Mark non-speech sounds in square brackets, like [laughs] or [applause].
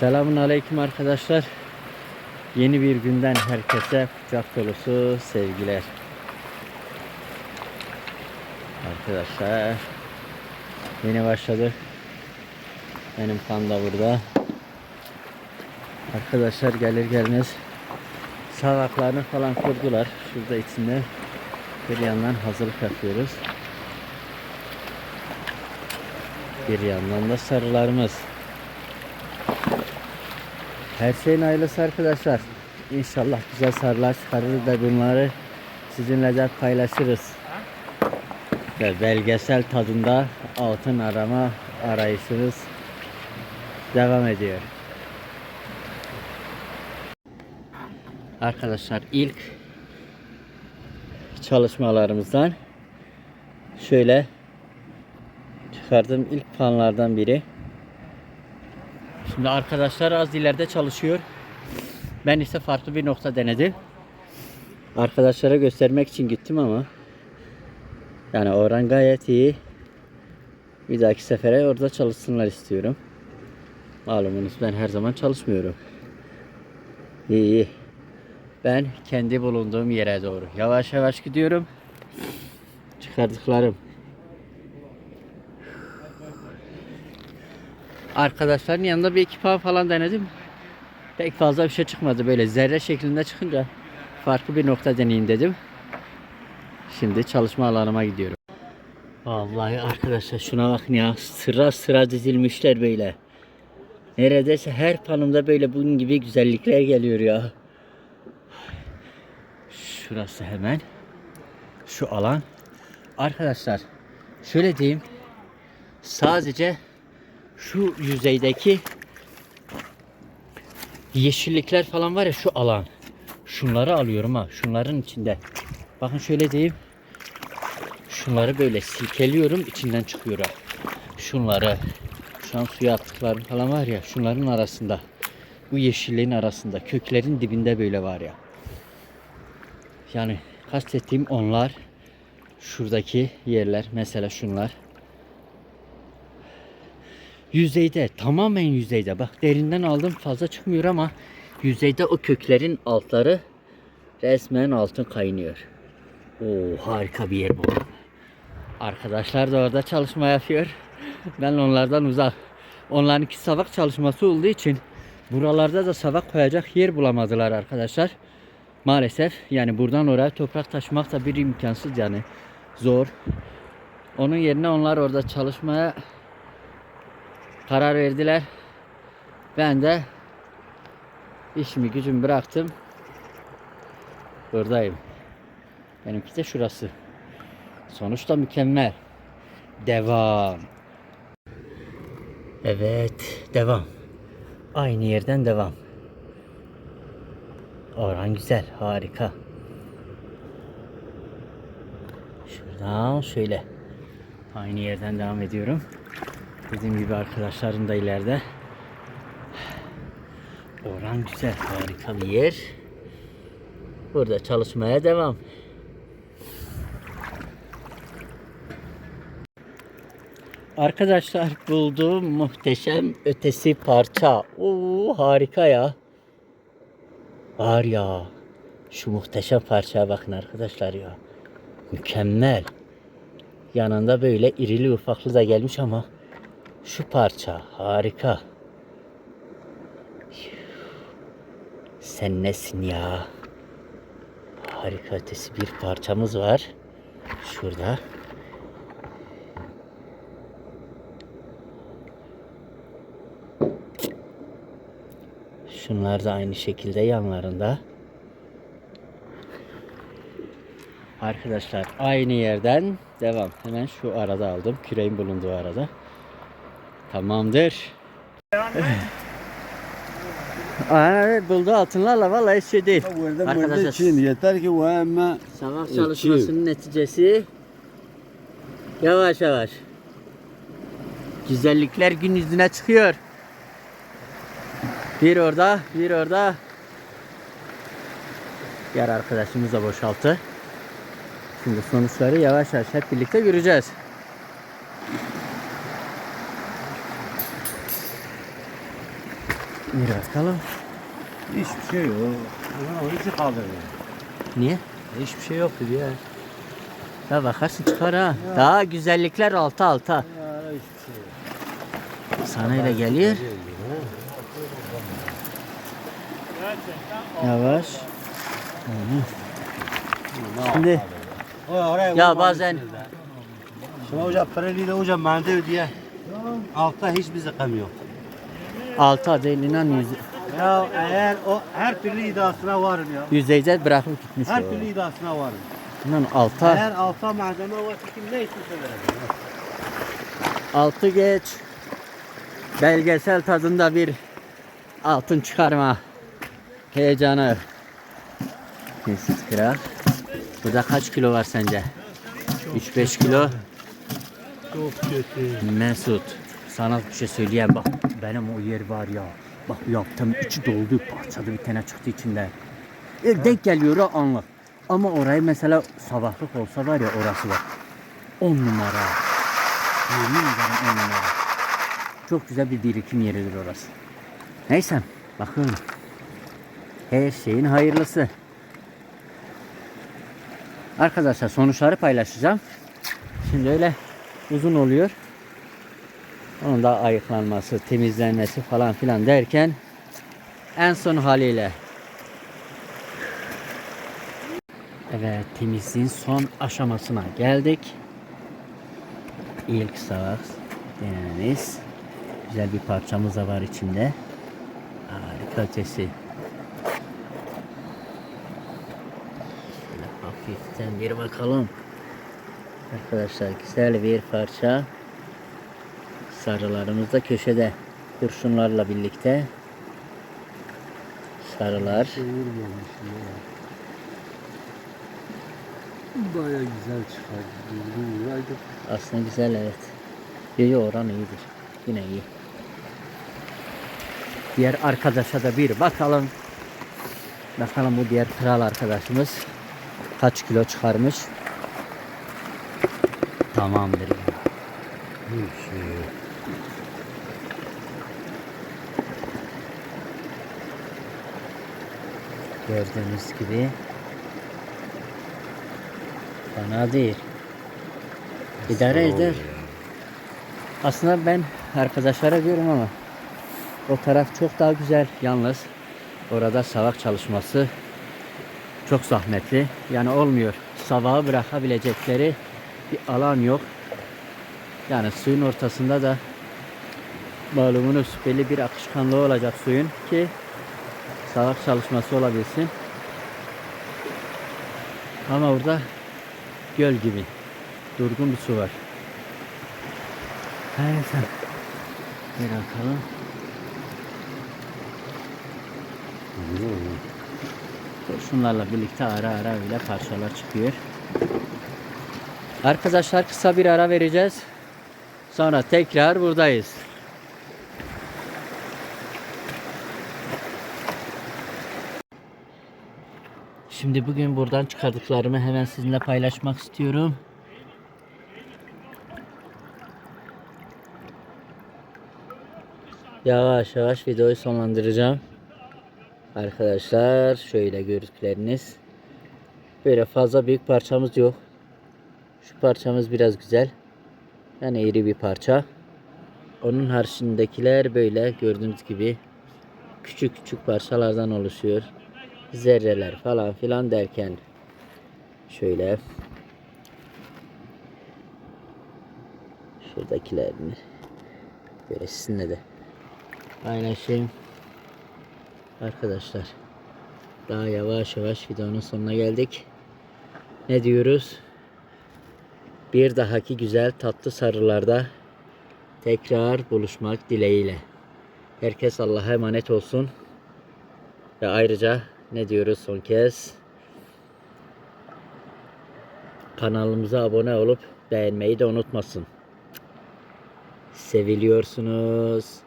Selamun Aleyküm arkadaşlar. Yeni bir günden herkese kucak dolusu sevgiler. Arkadaşlar yeni başladık. Benim kan da burada. Arkadaşlar gelir gelmez savaklarını falan kurdular. Şurada içinde bir yandan hazırlık yapıyoruz. Bir yandan da sarılarımız. Her şeyin hayırlısı arkadaşlar. İnşallah güzel sarılar çıkarırız da bunları sizinle de paylaşırız. Ve belgesel tadında altın arama arayışımız devam ediyor. Arkadaşlar ilk çalışmalarımızdan şöyle çıkardığım ilk panlardan biri. Şimdi arkadaşlar az ileride çalışıyor. Ben ise farklı bir nokta denedim. Arkadaşlara göstermek için gittim ama yani oran gayet iyi. Bir dahaki sefere orada çalışsınlar istiyorum. Malumunuz ben her zaman çalışmıyorum. İyi iyi. Ben kendi bulunduğum yere doğru yavaş yavaş gidiyorum. Çıkardıklarım Arkadaşların yanında bir iki falan denedim. Pek fazla bir şey çıkmadı. Böyle zerre şeklinde çıkınca farklı bir nokta deneyeyim dedim. Şimdi çalışma alanıma gidiyorum. Vallahi arkadaşlar şuna bakın ya. Sıra sıra dizilmişler böyle. Neredeyse her panımda böyle bunun gibi güzellikler geliyor ya. Şurası hemen. Şu alan. Arkadaşlar şöyle diyeyim. Sadece şu yüzeydeki yeşillikler falan var ya şu alan. Şunları alıyorum ha. Şunların içinde. Bakın şöyle diyeyim. Şunları böyle silkeliyorum içinden çıkıyor ha. Şunları. Şu an suya attıklarım falan var ya. Şunların arasında. Bu yeşilliğin arasında. Köklerin dibinde böyle var ya. Yani kastettiğim onlar. Şuradaki yerler. Mesela şunlar yüzeyde tamamen yüzeyde bak derinden aldım fazla çıkmıyor ama yüzeyde o köklerin altları resmen altın kaynıyor. Oo harika bir yer bu. Arkadaşlar da orada çalışma yapıyor. Ben onlardan uzak. Onlarınki savak çalışması olduğu için buralarda da savak koyacak yer bulamadılar arkadaşlar. Maalesef yani buradan oraya toprak taşımak da bir imkansız yani zor. Onun yerine onlar orada çalışmaya karar verdiler. Ben de işimi gücümü bıraktım. Buradayım. Benimki de şurası. Sonuçta mükemmel. Devam. Evet, devam. Aynı yerden devam. Oran güzel, harika. Şuradan şöyle. Aynı yerden devam ediyorum. Dediğim gibi arkadaşlarım da ileride. Oran güzel, harika bir yer. Burada çalışmaya devam. Arkadaşlar bulduğum muhteşem ötesi parça. Oo harika ya. Var ya. Şu muhteşem parçaya bakın arkadaşlar ya. Mükemmel. Yanında böyle irili ufaklı da gelmiş ama şu parça harika. Sen nesin ya? Harika ötesi bir parçamız var. Şurada. Şunlar da aynı şekilde yanlarında. Arkadaşlar aynı yerden devam. Hemen şu arada aldım. Küreğin bulunduğu arada. Tamamdır. [laughs] Aa, buldu altınlarla vallahi hiç şey değil. Burada burada Arkadaşlar için yeter ki o ama savaş çalışmasının neticesi yavaş yavaş güzellikler gün yüzüne çıkıyor. Bir orada, bir orada. Diğer arkadaşımız da boşalttı. Şimdi sonuçları yavaş yavaş hep birlikte göreceğiz. Bir bakalım. Hiçbir şey yok. Ulan o içi kaldırdı. Niye? Hiçbir şey yoktu ya. Ya bakarsın çıkar ha. Daha güzellikler alta alta. Ya hiçbir şey yok. Sana öyle geliyor. Yavaş. Şimdi ya bazen Şimdi hocam paralıyla hocam bende ödeye. Altta hiçbir zakam yok. Altı adelinden yüz, Ya eğer o her türlü iddiasına varım ya. yüzeyce bırakıp gitmiş Her o. türlü iddiasına varım. Alta, Eğer altta malzeme var kim ne istiyorsa verelim. altı geç. Belgesel tadında bir altın çıkarma heyecanı. Mesut Kral. Burada kaç kilo var sence? 3-5 kilo. Çok kötü. Mesut sana bir şey söyleyeyim bak benim o yer var ya bak yaptım içi doldu parçalı bir tane çıktı içinde. E, denk geliyor o anlık. Ama orayı mesela sabahlık olsa var ya orası var. 10 numara. Yemin ederim 10 numara. Çok güzel bir birikim yeridir orası. Neyse bakalım. Her şeyin hayırlısı. Arkadaşlar sonuçları paylaşacağım. Şimdi öyle uzun oluyor. Onun da ayıklanması, temizlenmesi falan filan derken en son haliyle. Evet temizliğin son aşamasına geldik. İlk savaş denememiz. Güzel bir parçamız da var içinde. Harika ötesi. Şöyle hafiften bir bakalım. Arkadaşlar güzel bir parça. Sarılarımız da köşede. Kurşunlarla birlikte. Sarılar. Baya güzel yürüyorduk. Aslında güzel evet. Yo oran iyidir. Yine iyi. Diğer arkadaşa da bir bakalım. Bakalım bu diğer kral arkadaşımız kaç kilo çıkarmış. Tamamdır ya. Hiçbir şey yok. Gördüğünüz gibi fena değil. İdare eder. Aslında ben arkadaşlara diyorum ama o taraf çok daha güzel. Yalnız orada savak çalışması çok zahmetli. Yani olmuyor. Savağı bırakabilecekleri bir alan yok. Yani suyun ortasında da malumunuz belli bir akışkanlığı olacak suyun ki savak çalışması olabilsin. Ama orada göl gibi durgun bir su var. Evet. Bir bakalım. Kurşunlarla birlikte ara ara öyle parçalar çıkıyor. Arkadaşlar kısa bir ara vereceğiz. Sonra tekrar buradayız. Şimdi bugün buradan çıkardıklarımı hemen sizinle paylaşmak istiyorum. Yavaş yavaş videoyu sonlandıracağım. Arkadaşlar şöyle görüntüleriniz. Böyle fazla büyük parçamız yok. Şu parçamız biraz güzel. Yani iri bir parça. Onun haricindekiler böyle gördüğünüz gibi küçük küçük parçalardan oluşuyor. Zerreler falan filan derken şöyle şuradakilerini böyle sizinle de paylaşayım. Arkadaşlar daha yavaş yavaş videonun sonuna geldik. Ne diyoruz? Bir dahaki güzel tatlı sarılarda tekrar buluşmak dileğiyle. Herkes Allah'a emanet olsun. Ve ayrıca ne diyoruz son kez? Kanalımıza abone olup beğenmeyi de unutmasın. Seviliyorsunuz.